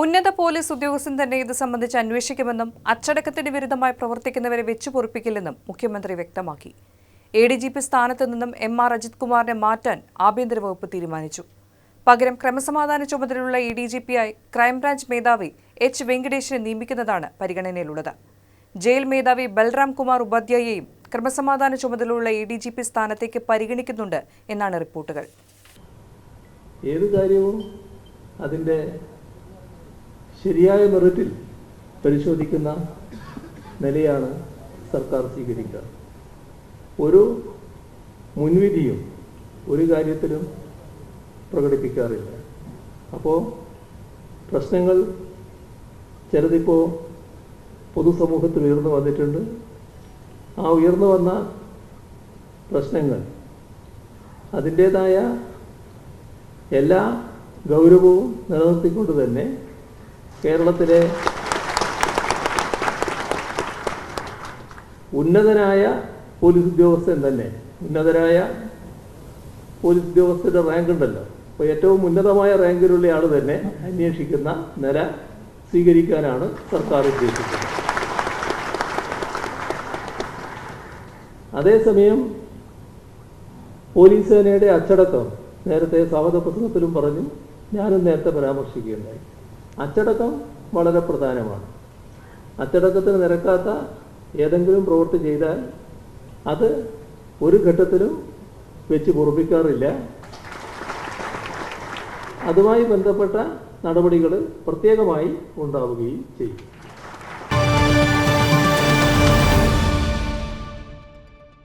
ഉന്നത പോലീസ് ഉദ്യോഗസ്ഥൻ തന്നെ ഇത് സംബന്ധിച്ച് അന്വേഷിക്കുമെന്നും അച്ചടക്കത്തിന് വിരുദ്ധമായി പ്രവർത്തിക്കുന്നവരെ വെച്ചു പൊറുപ്പിക്കില്ലെന്നും മുഖ്യമന്ത്രി വ്യക്തമാക്കി. എ ഡി ജി പി സ്ഥാനത്ത് നിന്നും എം ആർ അജിത് കുമാറിനെ മാറ്റാൻ ആഭ്യന്തര വകുപ്പ് തീരുമാനിച്ചു. പകരം ക്രമസമാധാന ചുമതലയുള്ള എ ഡി ജി പിയായി ക്രൈംബ്രാഞ്ച് മേധാവി എച്ച് വെങ്കടേഷിനെ നിയമിക്കുന്നതാണ് പരിഗണനയിലുള്ളത്. ജയിൽ മേധാവി ബൽറാം കുമാർ ഉപാധ്യായയെയും ക്രമസമാധാന ചുമതലയുള്ള എ ഡി ജി പി സ്ഥാനത്തേക്ക് പരിഗണിക്കുന്നുണ്ട് എന്നാണ് റിപ്പോർട്ടുകൾ. ഏത് കാര്യവും അതിന്റെ ശരിയായ മെറിറ്റിൽ പരിശോധിക്കുന്ന നിലയാണ് സർക്കാർ സ്വീകരിക്കുക. ഒരു മുൻവിധിയും ഒരു കാര്യത്തിലും പ്രകടിപ്പിക്കാറില്ല. അപ്പോൾ പ്രശ്നങ്ങൾ ചിലതിപ്പോൾ പൊതുസമൂഹത്തിൽ ഉയർന്നു വന്നിട്ടുണ്ട്. ആ ഉയർന്നു വന്ന പ്രശ്നങ്ങൾ അതിന്റേതായ എല്ലാ ഗൗരവവും നിലനിർത്തിക്കൊണ്ട് തന്നെ കേരളത്തിലെ ഉന്നതനായ പോലീസ് ഉദ്യോഗസ്ഥൻ തന്നെ. ഉന്നതരായ പോലീസ് ഉദ്യോഗസ്ഥരുടെ റാങ്ക് ഉണ്ടല്ലോ. അപ്പോൾ ഏറ്റവും ഉന്നതമായ റാങ്കിലുള്ള ആൾ തന്നെ അന്വേഷിക്കുന്ന നില സ്വീകരിക്കാനാണ് സർക്കാർ ഉദ്ദേശിക്കുന്നത്. അതേസമയം പോലീസ് സേനയുടെ അച്ചടക്കം നേരത്തെ സ്വാഗത പ്രസംഗത്തിലും പറഞ്ഞു ഞാനും നേരത്തെ പരാമർശിക്കുകയുണ്ടായി. അച്ചടക്കം വളരെ പ്രധാനമാണ്. അച്ചടക്കത്തിന് നിരക്കാത്ത ഏതെങ്കിലും പ്രവൃത്തി ചെയ്താൽ അത് ഒരു ഘട്ടത്തിലും വെച്ച് പൊറുപ്പിക്കാറില്ല അതുമായി ബന്ധപ്പെട്ട നടപടികൾ പ്രത്യേകമായി ഉണ്ടാവുകയും ചെയ്യും.